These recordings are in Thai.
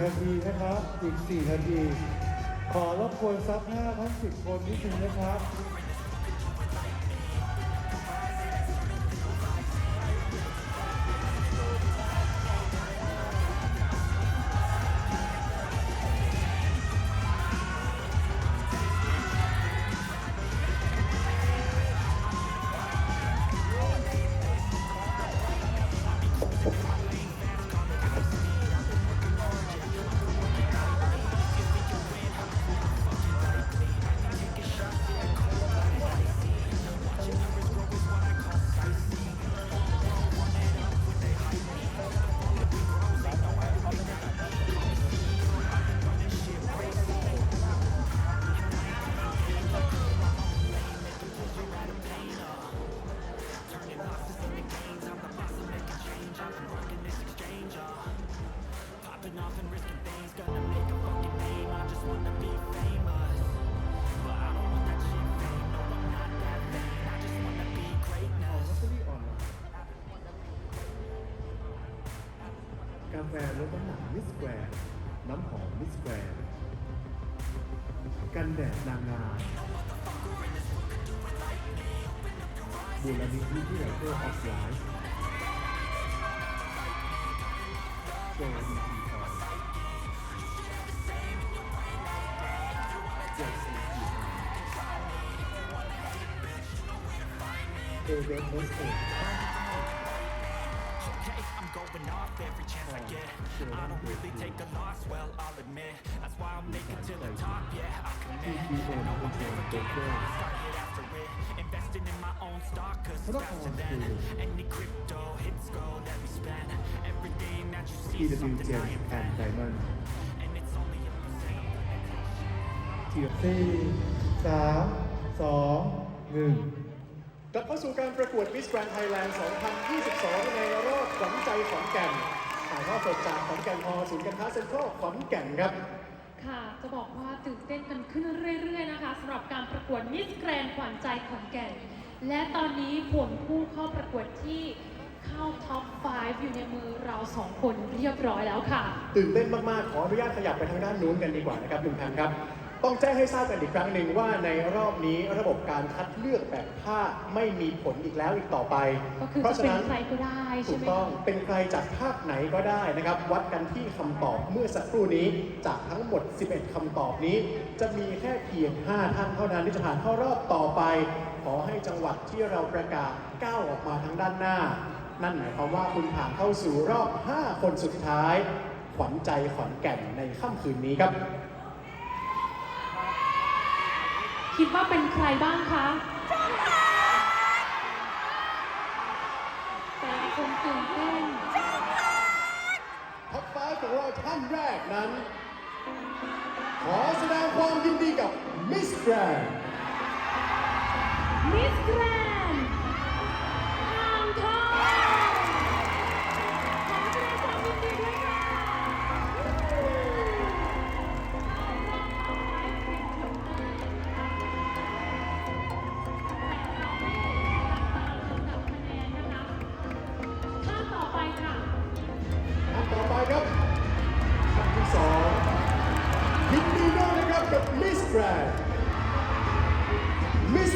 นาทีนะครับ อีก 4 นาที ขอรบกวนซับหน้าทั้ง 10 คนนิดนึงนะครับ กาแฟลดน้ำหนักมิสแกรนน้ำหอมมิสแกรนกันแดดนางงามบูรณิธิที่ไรเตอร์ออฟไลฟ์โจดีทีออยเจ็ดสีสีเอเวนเอสเอ every chance I get. I don't really take a loss, well, I'll admit. That's why I'll make it to the top, yeah, I commit. And no, I'm never giving up, started after it. Investing in my own stock, cause it's faster than any crypto hits go that we spend. Everything that you see is TW something I Gems and invent. Diamond And it's only a percent of the potential. เทียบสี่สามสองหนึ่ง กลับเข้าสู่การประกวด Miss Grand Thailand 2022 ในรอบขวัญใจขอนแก่นถ่ายทอดสดจากขอนแก่นฮอลล์ศูนย์การค้าเซ็นทรัลขอนแก่นครับ ค่ะ จะบอกว่าตื่นเต้นกันขึ้นเรื่อย ๆ นะคะสำหรับการประกวดมิสแกรนขวัญใจขอนแก่น และตอนนี้ผลผู้เข้าประกวดที่เข้าท็อป 5 อยู่ในมือเราสองคนเรียบร้อยแล้วค่ะ ตื่นเต้นมาก ๆ ขออนุญาตขยับไปทางด้านนู้นกันดีกว่านะครับลุงพันธ์ครับ ต้องแจ้งให้ทราบกันอีกครั้งหนึ่งว่าในรอบนี้ระบบการคัดเลือกแบบภาคไม่มีผลอีกแล้วอีกต่อไป ก็คือเพราะจะฉะเป็นนั้นใครก็ได้ถูใช่กไหมต้องคะเป็นใครจากภาคไหนก็ได้นะครับ วัดกันที่คำตอบเมื่อสักครู่นี้จากทั้งหมด 11คำตอบนี้ จะมีแค่เพียง 5 ท่านเท่านั้นที่จะผ่านเข้ารอบต่อไป ขอให้จังหวัดที่เราประกาศก้าวออกมาทางด้านหน้า นั่นหมายความว่าคุณผ่านเข้าสู่รอบ 5 คนสุดท้าย ขวัญใจขอนแก่นในค่ำคืนนี้ครับ คิดว่าเป็นใครบ้างคะแต่ละคนตื่นเต้นท็อป5ของเราท่านแรกนั้น ขอแสดงความยินดีกับมิสแกรนมิสแกรน กับมิส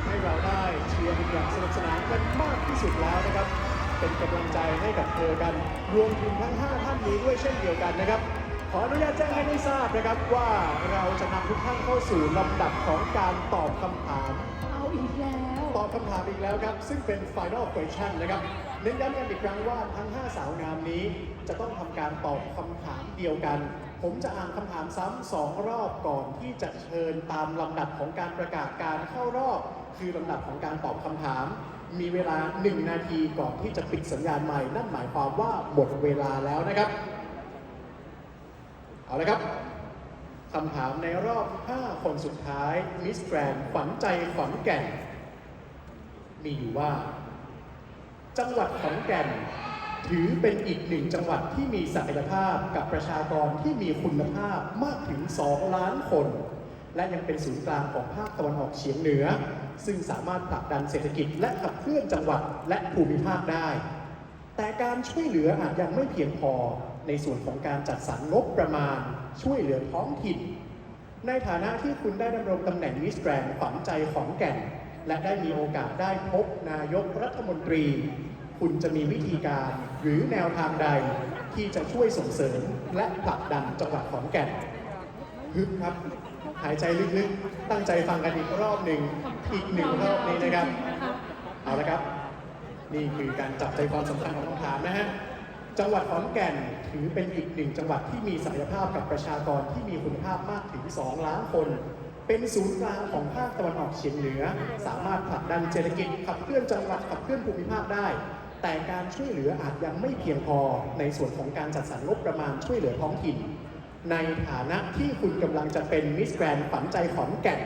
ำให้เราได้เชียร์กันอย่างสนุกสนานกันมากที่สุดแล้วนะครับ เป็นกำลังใจให้กับเธอกัน รวมถึงทั้ง 5 ท่านนี้ด้วยเช่นเดียวกันนะครับ ขออนุญาตแจ้งให้ได้ทราบนะครับว่าเราจะนำทุกท่านเข้าสู่ลำดับของการตอบคำถาม เอาอีกแล้ว ตอบคำถามอีกแล้วครับ ซึ่งเป็น Final Question นะครับเน้นย้ำกันอีกครั้งว่าทั้ง 5 สาวงามนี้ จะต้องทำการตอบคำถามเดียวกัน ผมจะอ่านคำถามซ้ำสองรอบก่อนที่จะเชิญตามลำดับของการประกาศการเข้ารอบ คือลำดับของการตอบคำถาม มีเวลา 1 นาทีก่อนที่จะปิดสัญญาณใหม่ นั่นหมายความว่าหมดเวลาแล้วนะครับ เอาละครับคำถามในรอบ 5 คนสุดท้ายมิสแกรนขวัญใจขอนแก่น มีอยู่ว่า จังหวัดขอนแก่น ถือเป็นอีกหนึ่งจังหวัดที่มีศักยภาพกับประชากรที่มีคุณภาพมากถึง 2 ล้านคน และยังเป็นศูนย์กลางของภาคตะวันออกเฉียงเหนือ ซึ่งสามารถผลักดันเศรษฐกิจและขับเคลื่อนจังหวัดและภูมิภาคได้ แต่การช่วยเหลืออาจยังไม่เพียงพอในส่วนของการจัดสรรงบประมาณ ช่วยเหลือท้องถิ่น ในฐานะที่คุณได้ดำรงตำแหน่งมิสแกรนขวัญใจขอนแก่น และได้มีโอกาสได้พบนายกรัฐมนตรี คุณจะมีวิธีการ หรือแนวทางใดที่จะช่วยส่งเสริมและผลักดันจังหวัดขอนแก่นฮึบครับ หายใจลึกๆ ตั้งใจฟังกันอีกรอบหนึ่งอีกหนึ่งรอบนี้นะครับ เอาละครับ นี่คือการจับใจความสำคัญของคำถามนะฮะจังหวัดขอนแก่นถือเป็นอีกหนึ่งจังหวัดที่มีศักยภาพกับประชากรที่มีคุณภาพมากถึง 2 ล้านคน เป็นศูนย์กลางของภาคตะวันออกเฉียงเหนือ สามารถผลักดันเศรษฐกิจขับเคลื่อนจังหวัดขับเคลื่อนภูมิภาคได้ แต่การช่วยเหลืออาจยังไม่เพียงพอในส่วนของการจัดสรรงบประมาณช่วยเหลือท้องถิ่น ในฐานะที่คุณกำลังจะเป็นมิสแกรนฝันใจขอนแก่น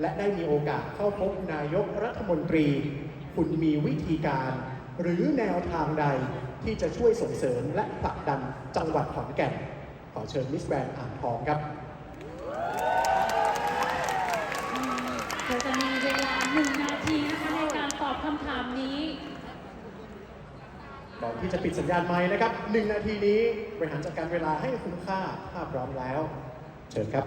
และได้มีโอกาสเข้าพบนายกรัฐมนตรี คุณมีวิธีการ หรือแนวทางใดที่จะช่วยส่งเสริมและผลักดันจังหวัดขอนแก่น ขอเชิญมิสแกรนอ่างทองครับเราจะมีเวลาหนึ่งนาทีนะคะในการตอบคำถามนี้ ก่อนที่จะปิดสัญญาณไม้นะครับหนึ่งนาทีนี้บริหารจัดการเวลาให้คุ้มค่าถ้าพร้อมแล้ว เชิญครับ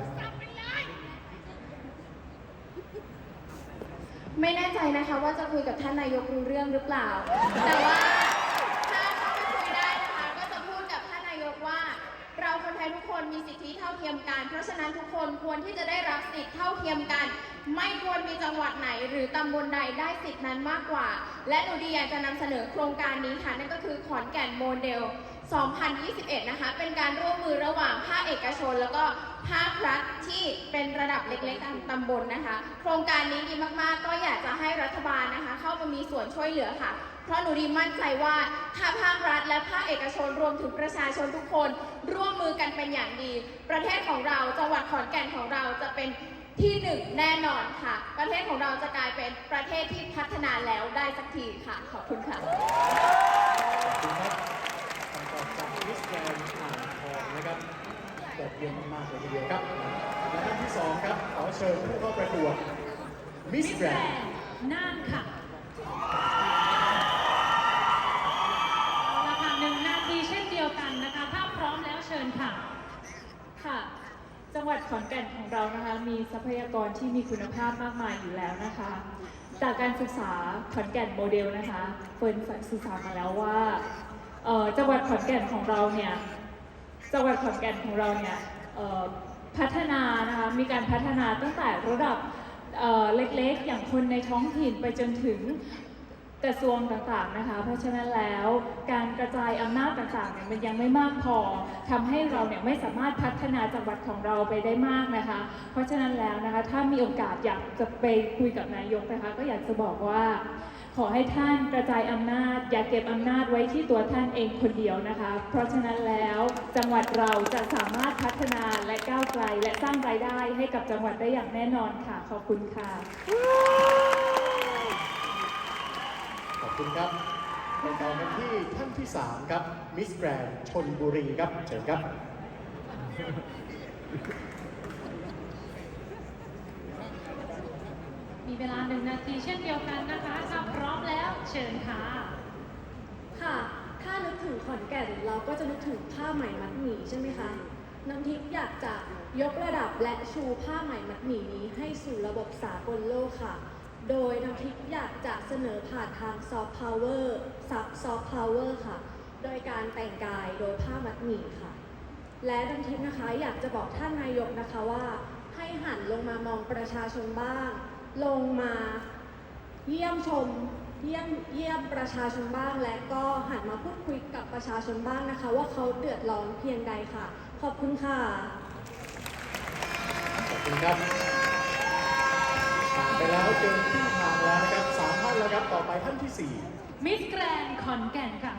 ไม่แน่ใจนะคะว่าจะคุยกับท่านนายกรู้เรื่องหรือเปล่า แต่ว่าถ้าเขาไปคุยได้นะคะ ก็จะพูดกับท่านนายกว่า เราคนไทยทุกคนมีสิทธิเท่าเทียมกัน เพราะฉะนั้นทุกคนควรที่จะได้รับสิทธิเท่าเทียมกัน ไม่ควรมีจังหวัดไหน หรือตำบลใดได้สิทธินั้นมากกว่า และหนูดีอยากจะนำเสนอโครงการนี้ค่ะ นั่นก็คือขอนแก่นโมเดล 2021 นะคะ เป็นการร่วมมือระหว่างภาคเอกชน แล้วก็ภาครัฐที่เป็นระดับเล็กๆตามตำบลนะคะ โครงการนี้ดีมากๆ ก็อยากจะให้รัฐบาลนะคะ เข้ามามีส่วนช่วยเหลือค่ะ เพราะหนูดีมั่นใจว่าถ้าภาครัฐและภาคเอกชนรวมถึงประชาชนทุกคน ร่วมมือกันเป็นอย่างดี ประเทศของเราจังหวัดขอนแก่นของเราจะเป็น ที่หนึ่งแน่นอนค่ะ ประเทศของเราจะกลายเป็นประเทศที่พัฒนาแล้วได้สักทีค่ะ ขอบคุณค่ะขอบคุณครับคำตอบจากมิสแกรนอ่างทองนะครับยอดเยี่ยมมากๆเลยทีเดียวครับ และท่านที่สองครับ ขอเชิญผู้เข้าประกวดมิสแกรนน่านค่ะราคาหนึ่งนาทีเช่นเดียวกันนะคะ ถ้าพร้อมแล้วเชิญค่ะ ค่ะ จังหวัดขอนแก่นของเรานะคะ มีทรัพยากรที่มีคุณภาพมากมายอยู่แล้วนะคะ จากการศึกษาขอนแก่นโมเดลนะคะเฟิร์นศึกษามาแล้วว่าจังหวัดขอนแก่นของเราเนี่ยจังหวัดขอนแก่นของเราเนี่ยพัฒนานะคะมีการพัฒนาตั้งแต่ระดับเล็กๆ อย่างคนในท้องถิ่นไปจนถึง กระทรวงต่างๆนะคะ เพราะฉะนั้นแล้วการกระจายอำนาจต่างๆเนี่ยมันยังไม่มากพอทำให้เราเนี่ยไม่สามารถพัฒนาจังหวัดของเราไปได้มากนะคะ เพราะฉะนั้นแล้วนะคะถ้ามีโอกาสอยากจะไปคุยกับนายกนะคะก็อยากจะบอกว่า ขอให้ท่านกระจายอำนาจ อย่าเก็บอำนาจไว้ที่ตัวท่านเองคนเดียวนะคะ เพราะฉะนั้นแล้วจังหวัดเราจะสามารถพัฒนาและก้าวไกลและสร้างรายได้ให้กับจังหวัดได้อย่างแน่นอนค่ะขอบคุณค่ะ ขอบ คุณครับไปต่อกันที่ท่านที่สามครับ มิสแกรนชนบุรีครับ เชิญครับคมีเวลาหนึ่งนาทีเช่นเดียวกันนะคะถ้าพร้อมแล้วเชิญค่ะ ค่ะ ถ้านึกถึงขอนแก่นเราก็จะนึกถึงผ้าไหมมัดหมี่ใช่ไหมคะ น้ำทิพย์อยากจะยกระดับและชูผ้าไหมมัดหมี่นี้ให้สู่ระบบสากลโลกค่ะ โดยน้ำทิพย์อยากจะเสนอผ่านทางซอฟต์พาวเวอร์ซับซอฟต์พาวเวอร์ค่ะ โดยการแต่งกายโดยผ้ามัดหมี่ค่ะ และน้ำทิพย์นะคะอยากจะบอกท่านนายกนะคะว่า ให้หันลงมามองประชาชนบ้าง ลงมาเยี่ยมชมเยี่ยมเยี่ยมประชาชนบ้าง และก็หันมาพูดคุยกับประชาชนบ้างนะคะ ว่าเขาเดือดร้อนเพียงใดค่ะ ขอบคุณค่ะ ขอบคุณครับ ไปแล้วเกินครึ่งทางแล้วนะครับสามท่านแล้วครับต่อไปท่านที่สี่มิสแกรนขอนแก่นค่ะ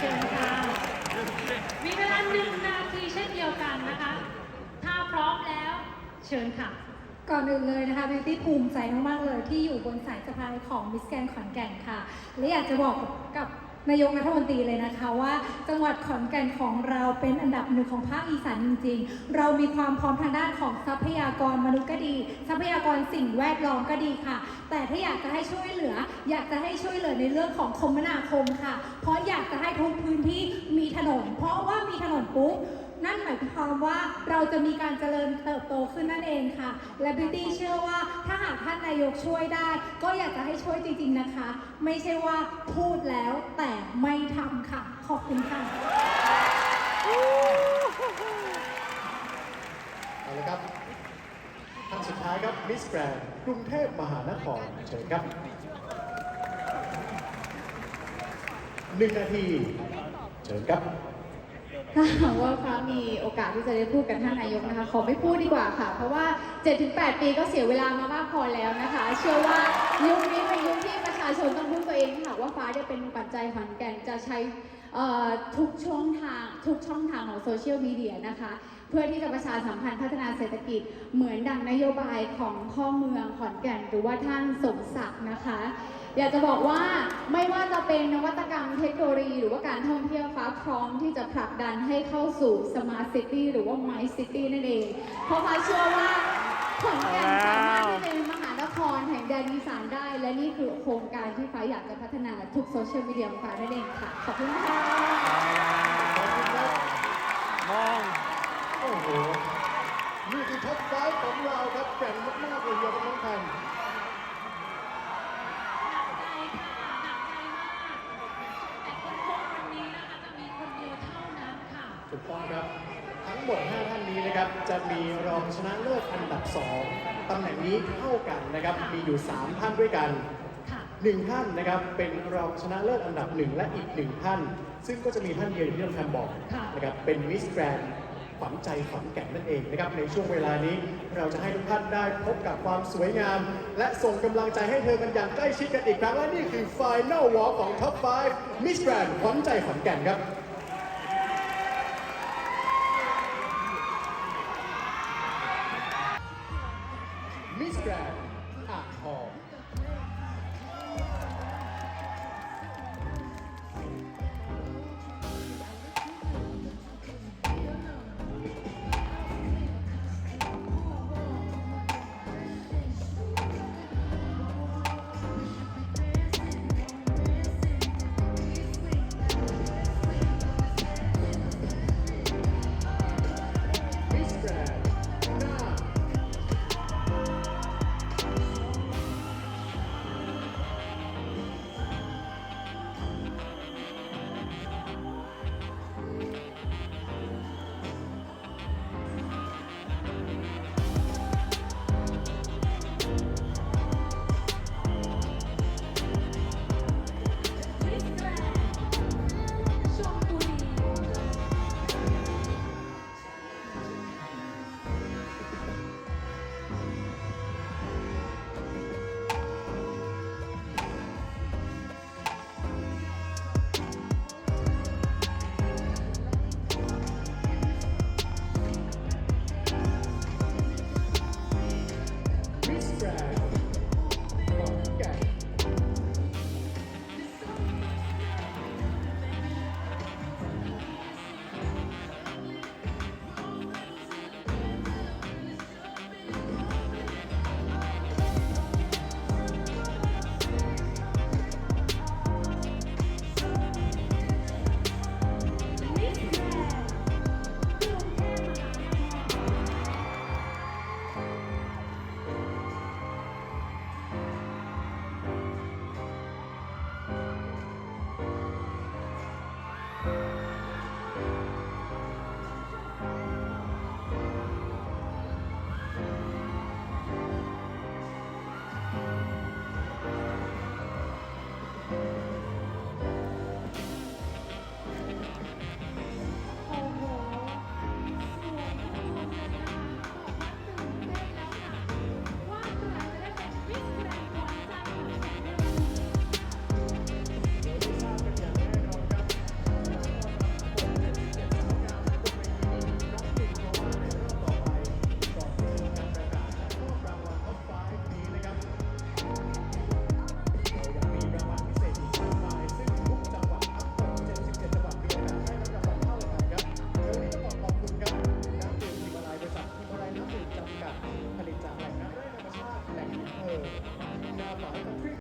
เชิญค่ะ มีเวลาหนึ่งนาทีเช่นเดียวกันนะคะ ถ้าพร้อมแล้ว เชิญค่ะ ก่อนอื่นเลยนะคะบิวตี้ภูมิใจมาก ๆ เลยที่อยู่บนสายสะพายของมิสแกนขอนแก่นค่ะ และอยากจะบอกกับ นายกรัฐมนตรีเลยนะคะว่า จังหวัดขอนแก่นของเราเป็นอันดับหนึ่งของภาคอีสานจริง ๆ เรามีความพร้อมทางด้านของทรัพยากรมนุษย์ก็ดี ทรัพยากรสิ่งแวดล้อมก็ดีค่ะ แต่ถ้าอยากจะให้ช่วยเหลือ อยากจะให้ช่วยเหลือในเรื่องของคมนาคมค่ะ เพราะอยากจะให้ทุกพื้นที่มีถนน เพราะว่ามีถนนปุ๊บ นั่นหมายความว่าเราจะมีการเจริญเติบโตขึ้นนั่นเองค่ะ และบิวตี้เชื่อว่าถ้าหากท่านนายกช่วยได้ ก็อยากจะให้ช่วยจริง ๆนะคะ ไม่ใช่ว่าพูดแล้วแต่ไม่ทำค่ะ ขอบคุณค่ะเอาละครับท่านสุดท้ายครับมิสแกรนกรุงเทพมหานครเชิญครับหนึ่งนาทีเชิญครับ ถ้าหากว่าฟ้ามีโอกาสที่จะได้พูดกับท่านนายกนะคะ ขอไม่พูดดีกว่าค่ะ เพราะว่า 7-8 ปีก็เสียเวลามามากพอแล้วนะคะ เชื่อว่ายุคนี้เป็นยุคที่ประชาชนต้องพึ่งตัวเองค่ะว่าฟ้าได้เป็นปัจจัยขอนแก่นจะใช้ทุกช่องทางทุกช่องทางของโซเชียลมีเดียนะคะ เพื่อที่จะประชาสัมพันธ์พัฒนาเศรษฐกิจเหมือนดังนโยบายของพ่อเมืองขอนแก่น หรือว่าท่านสมศักดิ์นะคะ อยากจะบอกว่าไม่ว่าจะเป็นนวัตกรรมเทคโนโลยีหรือว่าการท่องเที่ยวฟ้าพร้อมที่จะผลักดันให้เข้าสู่ Smart City หรือว่า My City นั่นเอง เพราะฟ้าเชื่อว่าขอนแก่นสามารถที่เป็นมหานครแห่งแดนอีสานได้ และนี่คือโครงการที่ฟ้าอยากจะพัฒนาทุกโซเชียลมีเดียของฟ้านั่นเองค่ะ ขอบคุณค่ะมองโอ้โหนี่คือท็อปไฟของเราครับแกร่งมากๆเลยเดียวกันทั้งคั ต้องครับ ทั้งหมด 5 ท่านนี้นะครับ จะมีรองชนะเลิศอันดับ 2ตำแหน่งนี้เท่ากันนะครับ มีอยู่ 3 ท่านด้วยกันค่ะหนึ่งท่านนะครับ เป็นรองชนะเลิศอันดับหนึ่งและอีกหนึ่งท่าน ซึ่งก็จะมีท่านเดียวอย่างที่น้องแพมบอกค่ะนะครับ เป็นมิสแกรนขวัญใจขอนแก่นนั่นเองนะครับ ในช่วงเวลานี้เราจะให้ทุกท่านได้พบกับความสวยงาม และส่งกำลังใจให้เธอกันอย่างใกล้ชิดกันอีกครั้งและนี่คือ Final Walk ของ Top 5 Miss Grand ขวัญใจขอนแก่นครับ